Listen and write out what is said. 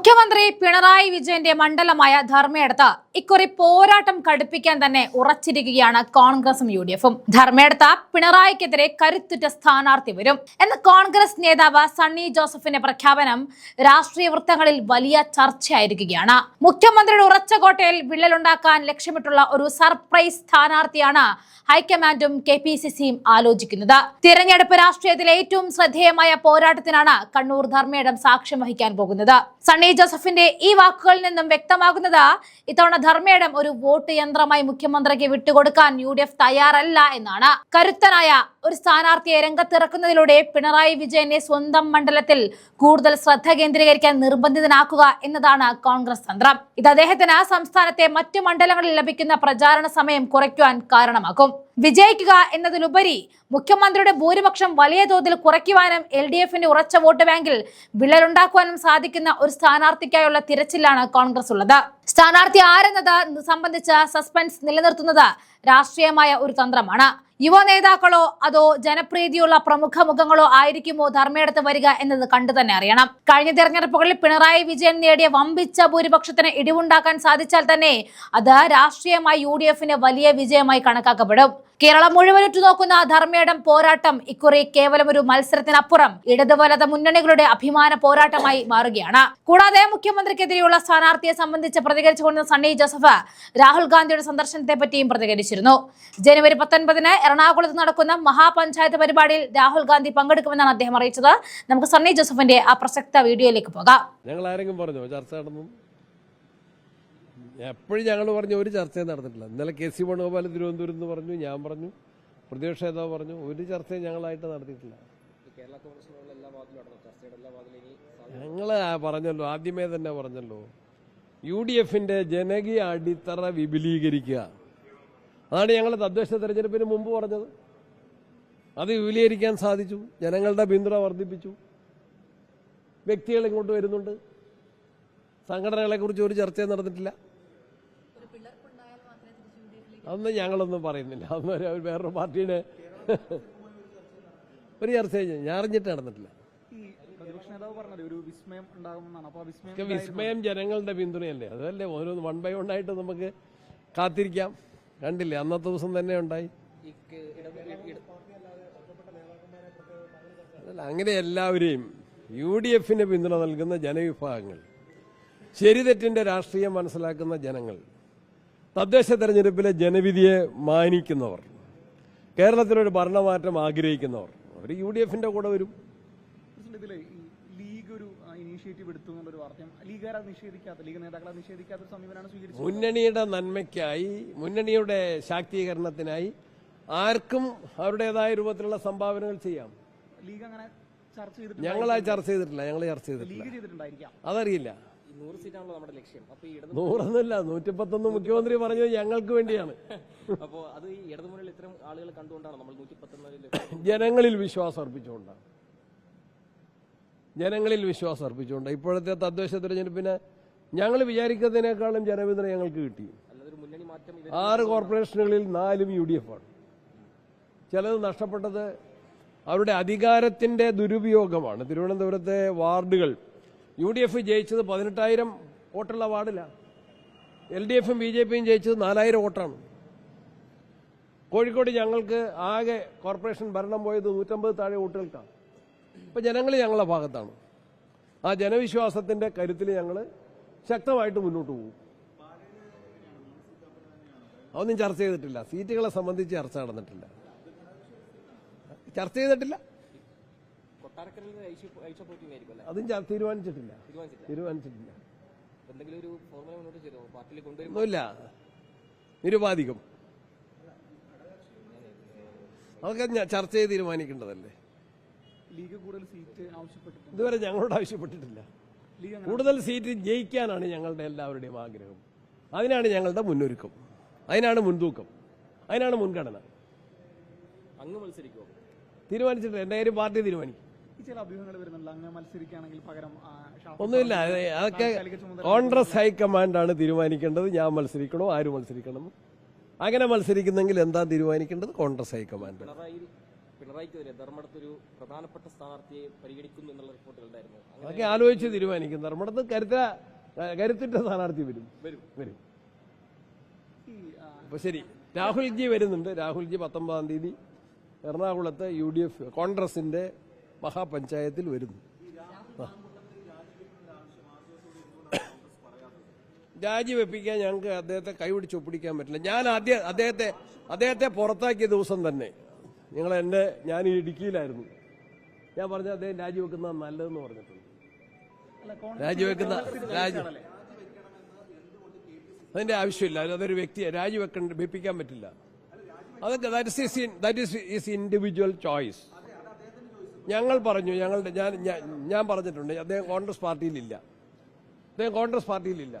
മുഖ്യമന്ത്രി പിണറായി വിജയന്റെ മണ്ഡലമായ ധർമ്മേടത്ത് ഇക്കുറി പോരാട്ടം കടുപ്പിക്കാൻ തന്നെ ഉറച്ചിരിക്കുകയാണ് കോൺഗ്രസും യു ഡി എഫും. ധർമ്മേടത്ത് പിണറായിക്കെതിരെ കരുത്തുറ്റ സ്ഥാനാർത്ഥി വരും. എന്ന കോൺഗ്രസ് നേതാവ് സണ്ണി ജോസഫിന്റെ പ്രഖ്യാപനം രാഷ്ട്രീയ വൃത്തങ്ങളിൽ വലിയ ചർച്ചയായിരിക്കുകയാണ്. മുഖ്യമന്ത്രിയുടെ ഉറച്ച കോട്ടയിൽ വിള്ളലുണ്ടാക്കാൻ ലക്ഷ്യമിട്ടുള്ള ഒരു സർപ്രൈസ് സ്ഥാനാർത്ഥിയാണ് ഹൈക്കമാൻഡും കെ പി സി സിയും ആലോചിക്കുന്നത്. തിരഞ്ഞെടുപ്പ് രാഷ്ട്രീയത്തിലെ ഏറ്റവും ശ്രദ്ധേയമായ പോരാട്ടത്തിനാണ് കണ്ണൂർ ധർമ്മേടം സാക്ഷ്യം വഹിക്കാൻ പോകുന്നത്. സണ്ണി ജോസഫിന്റെ ഈ വാക്കുകളിൽ നിന്നും വ്യക്തമാകുന്നത് ഇത്തവണ ധർമ്മേടം ഒരു വോട്ട് യന്ത്രമായി മുഖ്യമന്ത്രിക്ക് വിട്ടുകൊടുക്കാൻ യു ഡി എഫ് തയ്യാറല്ല എന്നാണ്. കരുത്തനായ ഒരു സ്ഥാനാർത്ഥിയെ രംഗത്തിറക്കുന്നതിലൂടെ പിണറായി വിജയനെ സ്വന്തം മണ്ഡലത്തിൽ കൂടുതൽ ശ്രദ്ധ കേന്ദ്രീകരിക്കാൻ നിർബന്ധിതനാക്കുക എന്നതാണ് കോൺഗ്രസ് തന്ത്രം. ഇത് അദ്ദേഹത്തിന് സംസ്ഥാനത്തെ മറ്റു മണ്ഡലങ്ങളിൽ ലഭിക്കുന്ന പ്രചാരണ സമയം കുറയ്ക്കുവാൻ കാരണമാകും. വിജയിക്കുക എന്നതിലുപരി മുഖ്യമന്ത്രിയുടെ ഭൂരിപക്ഷം വലിയ തോതിൽ കുറയ്ക്കുവാനും എൽ ഡി എഫിന്റെ ഉറച്ച വോട്ട് ബാങ്കിൽ വിള്ളലുണ്ടാക്കുവാനും സാധിക്കുന്ന ഒരു സ്ഥാനാർത്ഥിക്കായുള്ള തിരച്ചിലാണ് കോൺഗ്രസ് ഉള്ളത്. സ്ഥാനാർത്ഥി ആരെന്നത് സംബന്ധിച്ച സസ്പെൻസ് നിലനിർത്തുന്നത് രാഷ്ട്രീയമായ ഒരു തന്ത്രമാണ്. യുവ നേതാക്കളോ അതോ ജനപ്രീതിയുള്ള പ്രമുഖ മുഖങ്ങളോ ആയിരിക്കുമോ ധർമ്മയിടത്ത് വരിക എന്നത് കണ്ടു തന്നെ അറിയണം. കഴിഞ്ഞ തെരഞ്ഞെടുപ്പുകളിൽ പിണറായി വിജയൻ നേടിയ വമ്പിച്ച ഭൂരിപക്ഷത്തിന് ഇടിവുണ്ടാക്കാൻ സാധിച്ചാൽ തന്നെ അത് രാഷ്ട്രീയമായി യു വലിയ വിജയമായി കണക്കാക്കപ്പെടും. കേരളം മുഴുവൻ ഉറ്റുനോക്കുന്ന ധർമ്മേടം പോരാട്ടം ഇക്കുറി കേവലം ഒരു മത്സരത്തിനപ്പുറം ഇടത് വലത് മുന്നണികളുടെ അഭിമാന പോരാട്ടമായി മാറുകയാണ്. കൂടാതെ മുഖ്യമന്ത്രിക്കെതിരെയുള്ള സ്ഥാനാർത്ഥിയെ സംബന്ധിച്ച് പ്രതികരിച്ചുകൊണ്ട് സണ്ണി ജോസഫ് രാഹുൽ ഗാന്ധിയുടെ സന്ദർശനത്തെ പറ്റിയും പ്രതികരിച്ചിരുന്നു. ജനുവരി പത്തൊൻപതിന് എറണാകുളത്ത് നടക്കുന്ന മഹാപഞ്ചായത്ത് പരിപാടിയിൽ രാഹുൽ ഗാന്ധി പങ്കെടുക്കുമെന്നാണ് അദ്ദേഹം അറിയിച്ചത്. നമുക്ക് സണ്ണി ജോസഫിന്റെ ആ പ്രസക്ത വീഡിയോയിലേക്ക് പോകാം. ഞങ്ങൾ ആരെങ്കിലും പറഞ്ഞോ? ചർച്ച നടന്നു. എപ്പോഴും ഞങ്ങൾ പറഞ്ഞു ഒരു ചർച്ചയും നടന്നിട്ടില്ല. ഇന്നലെ കെ സി വേണുഗോപാൽ തിരുവനന്തപുരം എന്ന് പറഞ്ഞു ഞാൻ പറഞ്ഞു പ്രതിപക്ഷ നേതാവ് പറഞ്ഞു ഒരു ചർച്ചയും ഞങ്ങളായിട്ട് നടത്തിയിട്ടില്ല. ഞങ്ങൾ പറഞ്ഞല്ലോ ആദ്യമേ തന്നെ പറഞ്ഞല്ലോ യു ഡി എഫിന്റെ ജനകീയ അടിത്തറ വിപുലീകരിക്കുക. അതാണ് ഞങ്ങൾ തദ്ദേശ തെരഞ്ഞെടുപ്പിന് മുമ്പ് പറഞ്ഞത്. അത് വിപുലീകരിക്കാൻ സാധിച്ചു ജനങ്ങളുടെ പിന്തുണ വർദ്ധിപ്പിച്ചു. വ്യക്തികൾ ഇങ്ങോട്ട് വരുന്നുണ്ട്. സംഘടനകളെ കുറിച്ച് ഒരു ചർച്ചയും നടന്നിട്ടില്ല. അതൊന്നും ഞങ്ങളൊന്നും പറയുന്നില്ല. അന്ന് അവർ വേറൊരു പാർട്ടിയുടെ ഒരു ചർച്ചയും ഞാൻ അറിഞ്ഞിട്ട് നടന്നിട്ടില്ല. വിസ്മയം ജനങ്ങളുടെ പിന്തുണയല്ലേ? അതല്ലേ? ഓരോന്ന് വൺ ബൈ വൺ ആയിട്ട് നമുക്ക് കാത്തിരിക്കാം. കണ്ടില്ലേ? അന്നത്തെ ദിവസം തന്നെ ഉണ്ടായി. അതല്ല അങ്ങനെ എല്ലാവരെയും യു ഡി എഫിന് പിന്തുണ നൽകുന്ന ജനവിഭാഗങ്ങൾ ശരി തെറ്റിന്റെ രാഷ്ട്രീയം മനസ്സിലാക്കുന്ന ജനങ്ങൾ തദ്ദേശ തെരഞ്ഞെടുപ്പിലെ ജനവിധിയെ മാനിക്കുന്നവർ കേരളത്തിലൊരു ഭരണമാറ്റം ആഗ്രഹിക്കുന്നവർ അവർ യു ഡി എഫിന്റെ കൂടെ വരും മുന്നണിയുടെ നന്മയ്ക്കായി മുന്നണിയുടെ ശാക്തീകരണത്തിനായി ആർക്കും അവരുടേതായ രൂപത്തിലുള്ള സംഭാവനകൾ ചെയ്യാം. ലീഗ് അങ്ങനെ ചർച്ച ചെയ്തിട്ട് ഞങ്ങൾ ആ ചർച്ച ചെയ്തിട്ടില്ല ഞങ്ങൾ ചർച്ച ചെയ്തിട്ടില്ല. അതറിയില്ല. സീറ്റാണല്ലോ നമ്മുടെ ലക്ഷ്യം. അപ്പൊ ഈ ഇടത് നൂറൊന്നുമില്ല നൂറ്റിപ്പത്തൊന്ന് മുഖ്യമന്ത്രി പറഞ്ഞത് ഞങ്ങൾക്ക് വേണ്ടിയാണ്. അപ്പോ അത് ഈ ഇടതുമുന്നണിയിൽ ഇത്തരം ആളുകൾ കണ്ടുകൊണ്ടാണ് നമ്മൾ നൂറ്റി പത്തൊമ്പതിൽ ജനങ്ങളിൽ വിശ്വാസം അർപ്പിച്ചുകൊണ്ടാണ് ജനങ്ങളിൽ വിശ്വാസം അർപ്പിച്ചുകൊണ്ട്. ഇപ്പോഴത്തെ തദ്ദേശ തെരഞ്ഞെടുപ്പിന് ഞങ്ങൾ വിചാരിക്കുന്നതിനേക്കാളും ജനപിന്തുണ ഞങ്ങൾക്ക് കിട്ടി. അല്ലാതെ മുന്നണി മാറ്റം ആറ് കോർപ്പറേഷനുകളിൽ നാലും യു ഡി എഫ് ആണ് ചിലത് നഷ്ടപ്പെട്ടത് അവരുടെ അധികാരത്തിന്റെ ദുരുപയോഗമാണ്. തിരുവനന്തപുരത്തെ വാർഡുകൾ യു ഡി എഫ് ജയിച്ചത് പതിനെട്ടായിരം വോട്ടുള്ള വാർഡിലാണ് എൽ ഡി എഫും ബി ജെ പിയും ജയിച്ചത് നാലായിരം വോട്ടാണ്. കോഴിക്കോട് ഞങ്ങൾക്ക് ആകെ കോർപ്പറേഷൻ ഭരണം പോയത് നൂറ്റമ്പത് താഴെ വോട്ടുകൾക്കാണ് ഇപ്പം ജനങ്ങൾ ഞങ്ങളുടെ ഭാഗത്താണ്. ആ ജനവിശ്വാസത്തിന്റെ കരുത്തിൽ ഞങ്ങൾ ശക്തമായിട്ട് മുന്നോട്ട് പോകും. അതൊന്നും ചർച്ച ചെയ്തിട്ടില്ല. സീറ്റുകളെ സംബന്ധിച്ച് ചർച്ച നടന്നിട്ടില്ല. ചർച്ച ചെയ്തിട്ടില്ല? കൊട്ടാരക്കരയിൽ അല്ലേ? അതും ഞാൻ തീരുമാനിച്ചിട്ടില്ല. തീരുമാനിച്ചില്ല തീരുമാനിച്ചിട്ടില്ല. എന്തെങ്കിലും ഒരു ഫോർമുല മുന്നോട്ട് ചെയ്തോ? പാർട്ടിയിൽ നിരുപാധികം. അതൊക്കെ ചർച്ച ചെയ്ത് തീരുമാനിക്കേണ്ടതല്ലേ? ലീഗ് കൂടുതൽ സീറ്റ് ആവശ്യപ്പെട്ടിട്ടുണ്ട്. ഇതുവരെ ഞങ്ങളോട് ആവശ്യപ്പെട്ടിട്ടില്ല. ലീഗ് കൂടുതൽ സീറ്റ് ജയിക്കാനാണ് ഞങ്ങളുടെ എല്ലാവരുടെയും ആഗ്രഹം. അതിനാണ് ഞങ്ങളുടെ മുന്നൊരുക്കം. അതിനാണ് മുൻതൂക്കം. അതിനാണ് മുൻഗണന. അങ്ങ് മത്സരിക്കുമോ തീരുമാനിച്ചിട്ടില്ല. എന്റെ കാര്യം പാർട്ടി തീരുമാനിക്കും. ചില അഭ്യൂഹങ്ങൾ വരുന്നുണ്ട്. അങ്ങ് മത്സരിക്കുകയാണെങ്കിൽ പകരം ഒന്നുമില്ല. അതൊക്കെ കോൺഗ്രസ് ഹൈക്കമാൻഡാണ് തീരുമാനിക്കേണ്ടത്. ഞാൻ മത്സരിക്കണോ? ആര് മത്സരിക്കണം? അങ്ങനെ മത്സരിക്കുന്നെങ്കിൽ എന്താ തീരുമാനിക്കേണ്ടത്? Congress high command. പിണറായിക്കെതിരെ പ്രധാനപ്പെട്ട സ്ഥാനാർത്ഥിയെ പരിഗണിക്കുന്നു എന്നുള്ള റിപ്പോർട്ടുകൾ ഉണ്ടായിരുന്നു. അങ്ങനെ അതൊക്കെ ആലോചിച്ച് തീരുമാനിക്കും. ധർമ്മടത്ത് കരുത്ത കരുത്തിട്ട സ്ഥാനാർത്ഥി വരും. വരും. അപ്പൊ ശരി. രാഹുൽജി വരുന്നുണ്ട്. രാഹുൽജി പത്തൊമ്പതാം തീയതി എറണാകുളത്ത് യു ഡി എഫ് കോൺഗ്രസിന്റെ മഹാപഞ്ചായത്തിൽ വരുന്നു. രാജിവെപ്പിക്കാൻ ഞങ്ങൾക്ക് അദ്ദേഹത്തെ കൈപിടിച്ച് ഒപ്പിടിക്കാൻ പറ്റില്ല. ഞാൻ ആദ്യം അദ്ദേഹത്തെ അദ്ദേഹത്തെ പുറത്താക്കിയ ദിവസം തന്നെ നിങ്ങൾ എന്റെ ഞാൻ ഇടുക്കിയിലായിരുന്നു. ഞാൻ പറഞ്ഞ അദ്ദേഹം രാജിവെക്കുന്നത് നല്ലതെന്ന് പറഞ്ഞിട്ടുണ്ട്. രാജിവെക്കുന്ന രാജി? അതിന്റെ ആവശ്യമില്ല. അത് അതൊരു വ്യക്തിയെ രാജിവെക്കണ്ട വെപ്പിക്കാൻ പറ്റില്ല. അതൊക്കെ that is is individual choice ഞങ്ങൾ പറഞ്ഞു ഞങ്ങളുടെ ഞാൻ ഞാൻ- പറഞ്ഞിട്ടുണ്ട് അദ്ദേഹം കോൺഗ്രസ് പാർട്ടിയിലില്ല. അദ്ദേഹം കോൺഗ്രസ് പാർട്ടിയിലില്ല.